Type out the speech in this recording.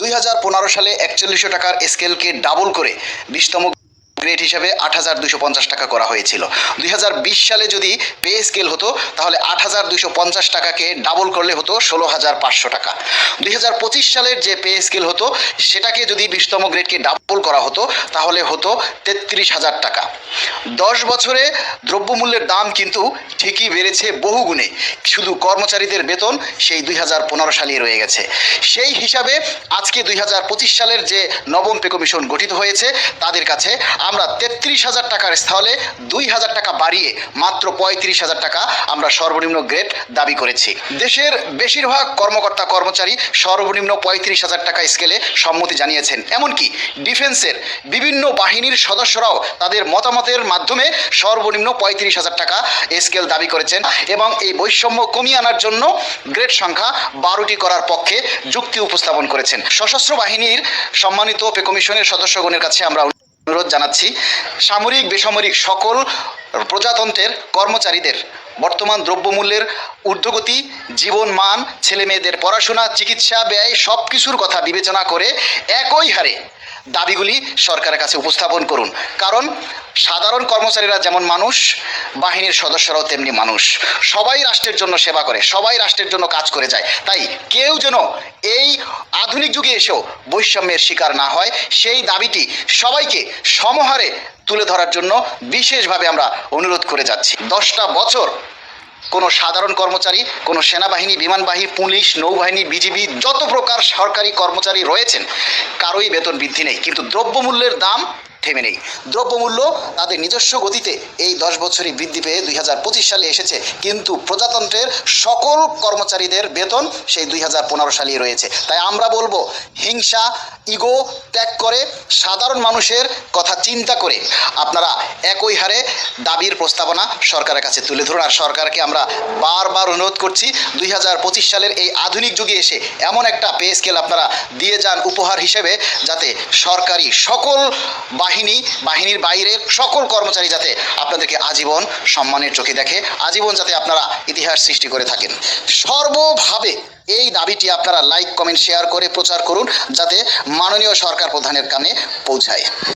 দুই হাজার পনেরো সালে একচল্লিশশো টাকার স্কেলকে ডাবল করে বিশতম গ্রেড হিসাবে আট হাজার দুশো পঞ্চাশ টাকা করা হয়েছিল। দুই হাজার বিশ সালে যদি পে স্কেল হতো, তাহলে আট হাজার দুশো পঞ্চাশ টাকাকে ডাবল করলে হতো ষোলো হাজার পাঁচশো টাকা। দুই হাজার পঁচিশ সালের যে পে স্কেল হতো, সেটাকে যদি বিশতম গ্রেডকে ডাবল করা হতো, তাহলে হতো তেত্রিশ হাজার টাকা। দশ বছরে দ্রব্যমূল্যের দাম কিন্তু ঠিকই বেড়েছে বহুগুণে। শুধু কর্মচারীদের বেতন সেই দুই হাজার পনেরো সালেই রয়ে গেছে। সেই হিসাবে আজকে দুই হাজার পঁচিশ সালের যে নবম পে কমিশন গঠিত হয়েছে, তাদের কাছে আমরা তেত্রিশ হাজার টাকার স্থলে দুই হাজার টাকা বাড়িয়ে মাত্র পঁয়ত্রিশ হাজার টাকা আমরা সর্বনিম্ন গ্রেড দাবি করেছি। দেশের বেশিরভাগ কর্মকর্তা কর্মচারী সর্বনিম্ন পঁয়ত্রিশ হাজার টাকা স্কেলে সম্মতি জানিয়েছেন। এমনকি ডিফেন্সের বিভিন্ন বাহিনীর সদস্যরাও তাদের মতামতের মাধ্যমে সর্বনিম্ন পঁয়ত্রিশ হাজার টাকা স্কেল দাবি করেছেন এবং এই বৈষম্য কমিয়ে আনার জন্য গ্রেড সংখ্যা বারোটি করার পক্ষে যুক্তি উপস্থাপন করেছেন। সশস্ত্র বাহিনীর সম্মানিত পে কমিশনের সদস্যগণের কাছে আমরা অনুরোধ জানাচ্ছি, সামরিক, বেসামরিক সকল প্রজাতন্ত্রের কর্মচারীদের বর্তমান দ্রব্যমূল্যের ঊর্ধ্বগতি, জীবন মান ছেলে মেয়েদের পড়াশোনা, চিকিৎসা, ব্যয় সব কিছুর কথা বিবেচনা করে একই হারে দাবিগুলি সরকারের কাছে উপস্থাপন করুন। কারণ সাধারণ কর্মচারীরা যেমন মানুষ, বাহিনীর সদস্যরাও তেমনি মানুষ। সবাই রাষ্ট্রের জন্য সেবা করে, সবাই রাষ্ট্রের জন্য কাজ করে যায়। তাই কেউ যেন এই আধুনিক যুগে এসেও বৈষম্যের শিকার না হয়, সেই দাবিটি সবাইকে সমহারে তুলে ধরার জন্য বিশেষভাবে আমরা অনুরোধ করে যাচ্ছি। দশটা বছর কোনো সাধারণ কর্মচারী, কোনো সেনাবাহিনী বিমানবাহিনী পুলিশ, নৌবাহিনী, বিজিবি, যত প্রকার সরকারি কর্মচারী রয়েছেন, কারোই বেতন বৃদ্ধি নেই। কিন্তু দ্রব্যমূল্যের দাম থেমে নেই। দ্রব্যমূল্য তাদের নিজস্ব গতিতে এই দশ বছরই বৃদ্ধি পেয়ে দুই হাজার পঁচিশ সালে এসেছে। কিন্তু প্রজাতন্ত্রের সকল কর্মচারীদের বেতন সেই দুই হাজার পনেরো সালেই রয়েছে। তাই আমরা বলব, হিংসা, ইগো ত্যাগ করে সাধারণ মানুষের কথা চিন্তা করে আপনারা একই হারে দাবির প্রস্তাবনা সরকারের কাছে তুলে ধরুন। আর সরকারকে আমরা বারবার অনুরোধ করছি, দুই হাজার পঁচিশ সালের এই আধুনিক যুগে এসে এমন একটা পে স্কেল আপনারা দিয়ে যান উপহার হিসেবে, যাতে সরকারি সকল বাহিনী, বাহিনীর বাইরের সকল কর্মচারী যাতে আপনাদেরকে আজীবন সম্মানের চোখে দেখে, আজীবন যাতে আপনারা ইতিহাস সৃষ্টি করে থাকেন। সর্বভাবে এই দাবিটি আপনারা লাইক, কমেন্ট, শেয়ার করে প্রচার করুন, যাতে মাননীয় সরকার প্রধানের কানে পৌঁছায়।